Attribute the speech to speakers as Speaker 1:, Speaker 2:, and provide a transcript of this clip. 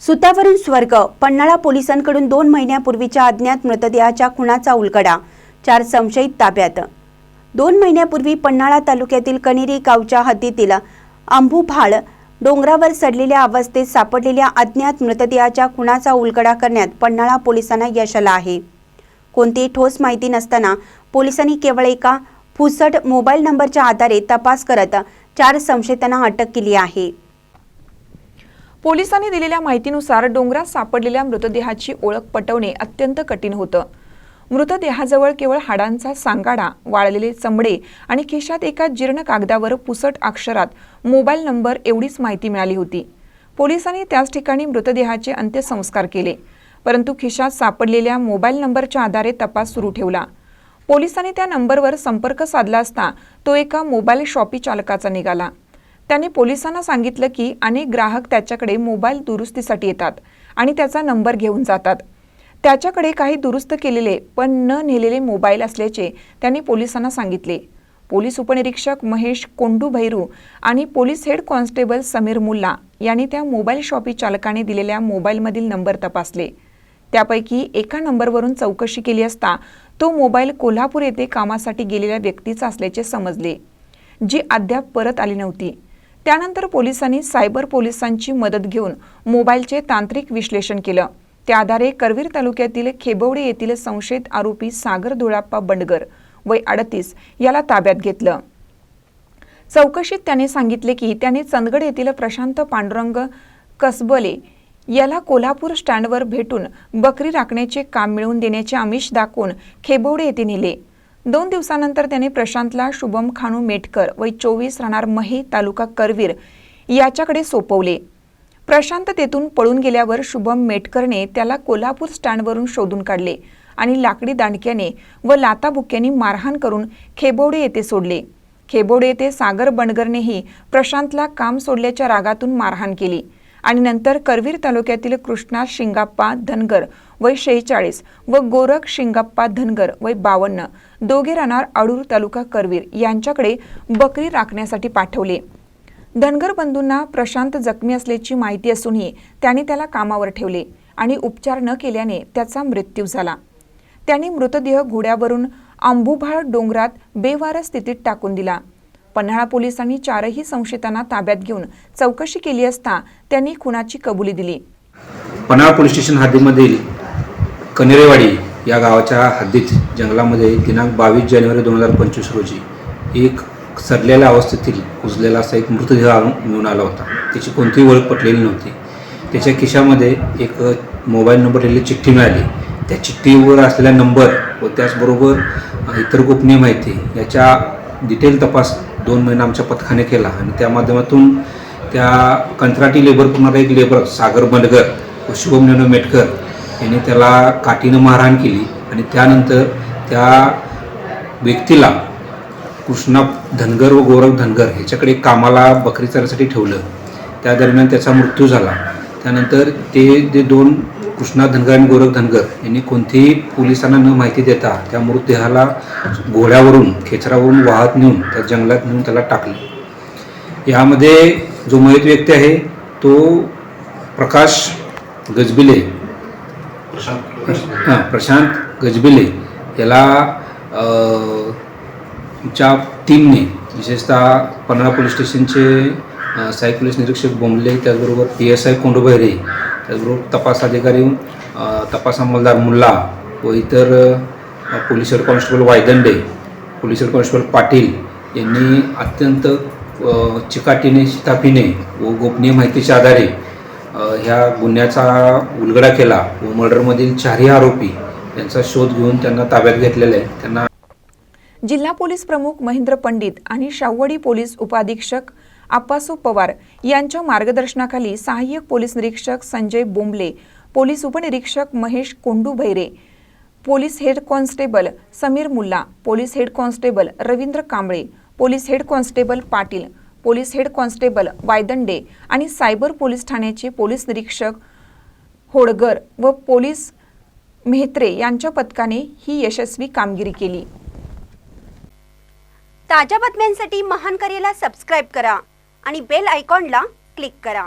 Speaker 1: सुतावरून स्वर्ग. पन्हाळा पोलिसांकडून दोन महिन्यापूर्वीच्या अज्ञात मृतदेहाच्या खुणाचा उलगडा. चार संशयित ताब्यात. दोन महिन्यापूर्वी पन्हाळा तालुक्यातील कनेरी गावच्या हद्दीतील आंबूभाळ डोंगरावर सडलेल्या अवस्थेत सापडलेल्या अज्ञात मृतदेहाच्या खुणाचा उलगडा करण्यात पन्हाळा पोलिसांना यश आलं आहे. कोणतीही ठोस माहिती नसताना पोलिसांनी केवळ एका फुसट मोबाईल नंबरच्या आधारे तपास करत चार संशयितांना अटक केली आहे.
Speaker 2: पोलिसांनी दिलेल्या माहितीनुसार डोंगरात सापडलेल्या मृतदेहाची ओळख पटवणे अत्यंत कठीण होतं. मृतदेहाजवळ केवळ हाडांचा सांगाडा वाळलेले चमडे आणि खिशात एका जीर्ण कागदावर पुसट अक्षरात मोबाईल नंबर एवढीच माहिती मिळाली होती. पोलिसांनी त्याच ठिकाणी मृतदेहाचे अंत्यसंस्कार केले परंतु खिशात सापडलेल्या मोबाईल नंबरच्या आधारे तपास सुरू ठेवला. पोलिसांनी त्या नंबरवर संपर्क साधला असता तो एका मोबाईल शॉपी चालकाचा निघाला. त्याने पोलिसांना सांगितलं की अनेक ग्राहक त्याच्याकडे मोबाईल दुरुस्तीसाठी येतात आणि त्याचा नंबर घेऊन जातात. त्याच्याकडे काही दुरुस्त केलेले पण न नेलेले मोबाईल असल्याचे त्यांनी पोलिसांना सांगितले. पोलीस उपनिरीक्षक महेश कोंडू भैरू आणि police head constable Sameer Mulla यांनी त्या मोबाईल शॉपी चालकाने दिलेल्या मोबाईलमधील नंबर तपासले. त्यापैकी एका नंबरवरून चौकशी केली असता तो मोबाईल कोल्हापूर येथे कामासाठी गेलेल्या व्यक्तीचा असल्याचे समजले जी अद्याप परत आली नव्हती. त्यानंतर पोलिसांनी सायबर पोलिसांची मदत घेऊन मोबाईलचे तांत्रिक विश्लेषण केलं. त्या आधारे करवीर तालुक्यातील खेबवडे येथील संशयित आरोपी सागर धुळाप्पा बंडगर वय अडतीस याला ताब्यात घेतलं. चौकशीत त्याने सांगितले की त्याने चंदगड येथील प्रशांत पांडुरंग कसबले याला कोल्हापूर स्टँडवर भेटून बकरी राखण्याचे काम मिळवून देण्याचे आमिष दाखवून खेबवडे येथे नेले. दोन दिवसानंतर त्याने प्रशांतला शुभम खानू मेटकर वय चोवीस राहणार महे तालुका करवीर याच्याकडे सोपवले. प्रशांत तेथून पळून गेल्यावर शुभम मेटकरने त्याला कोल्हापूर स्टँडवरून शोधून काढले आणि लाकडी दांडक्याने व लाताबुक्याने मारहाण करून खेबोडे येथे सोडले. खेबोडे येथे सागर बंडगरनेही प्रशांतला काम सोडल्याच्या रागातून मारहाण केली आणि नंतर करवीर तालुक्यातील कृष्णा शिंगाप्पा धनगर वय शेहेचाळीस व गोरख शिंगाप्पा धनगर वय बावन्न. दोघे राहणार अडूर तालुका करवीर यांच्याकडे बकरी राखण्यासाठी पाठवले. धनगर बंधूंना प्रशांत जखमी असल्याची माहिती असूनही त्यांनी त्याला कामावर ठेवले आणि उपचार न केल्याने त्याचा मृत्यू झाला. त्यांनी मृतदेह घोड्यावरून आंबुभाळ डोंगरात बेवारस स्थितीत टाकून दिला. पन्हाळा पोलिसांनी चारही संशयितांना ताब्यात घेऊन चौकशी केली असता त्यांनी खुनाची कबुली दिली.
Speaker 3: पन्हाळा पोलीस स्टेशन हद्दीमधील कनेरेवाडी या गावाच्या हद्दीत जंगलामध्ये दिनांक बावीस जानेवारी दोन हजार पंचवीस रोजी एक सरलेल्या अवस्थेतील कुजलेला असा एक मृतदेह मिळून आला होता. त्याची कोणतीही ओळख पटलेली नव्हती. त्याच्या खिशामध्ये एक मोबाईल नंबर लिहिलेली चिठ्ठी मिळाली. त्या चिठ्ठीवर असलेला नंबर व त्याचबरोबर इतर गोपनीय माहिती याच्या डिटेल तपास दोन महिना आमच्या पथकाने केला आणि त्या माध्यमातून त्या कंत्राटी लेबर करणारा एक लेबर सागर बंडगर व शुभम नेनो मेटकर याने त्याला काठीनं मारहाण केली आणि त्यानंतर त्या व्यक्तीला कृष्णा धनगर व गौरव धनगर ह्याच्याकडे कामाला बकरी चारासाठी ठेवलं. त्या दरम्यान त्याचा मृत्यू झाला. त्यानंतर ते जे दोन कृष्णा धनगर आणि गौरव धनगर यांनी कोणतीही पोलिसांना न माहिती देता त्या मृतदेहाला घोड्यावरून खेचरावरून वाहत नेऊन त्या जंगलात नेऊन त्याला टाकले. यामध्ये जो मयत व्यक्ती आहे तो प्रकाश गजबिले हां प्रशांत गजबिले याला च्या टीमने विशेषतः पन्हाळा पोलीस स्टेशनचे साई पोलीस निरीक्षक बोंबले त्याचबरोबर पी एस आय कोंडभैरे त्याचबरोबर तपास अधिकारी तपास अंमलदार मुल्ला व इतर police head constable Wayadande police head constable Patil यांनी अत्यंत चिकाटीने शिताफीने व गोपनीय माहितीच्या आधारे ह्या गुन्ह्याचा उलगडा केला व मर्डरमधील चारही आरोपी यांचा शोध घेऊन त्यांना ताब्यात घेतलेला आहे. त्यांना
Speaker 2: जिल्हा पोलीस प्रमुख महेंद्र पंडित आणि शावडी पोलीस उपाधीक्षक आप्पासू पवार यांच्या मार्गदर्शनाखाली सहाय्यक पोलीस निरीक्षक संजय बोंबले पोलीस उपनिरीक्षक Mahesh Kondu Bhaire police head constable Sameer Mulla police head constable Ravindra Kamble police head constable Patil police head constable Wayadande आणि सायबर पोलीस ठाण्याचे पोलीस निरीक्षक होडगर व पोलीस मेहत्रे यांच्या पथकाने ही यशस्वी कामगिरी केली.
Speaker 1: ताज्या बातम्यांसाठी महान करेला सबस्क्राईब करा आणि बेल आयकॉनला क्लिक करा.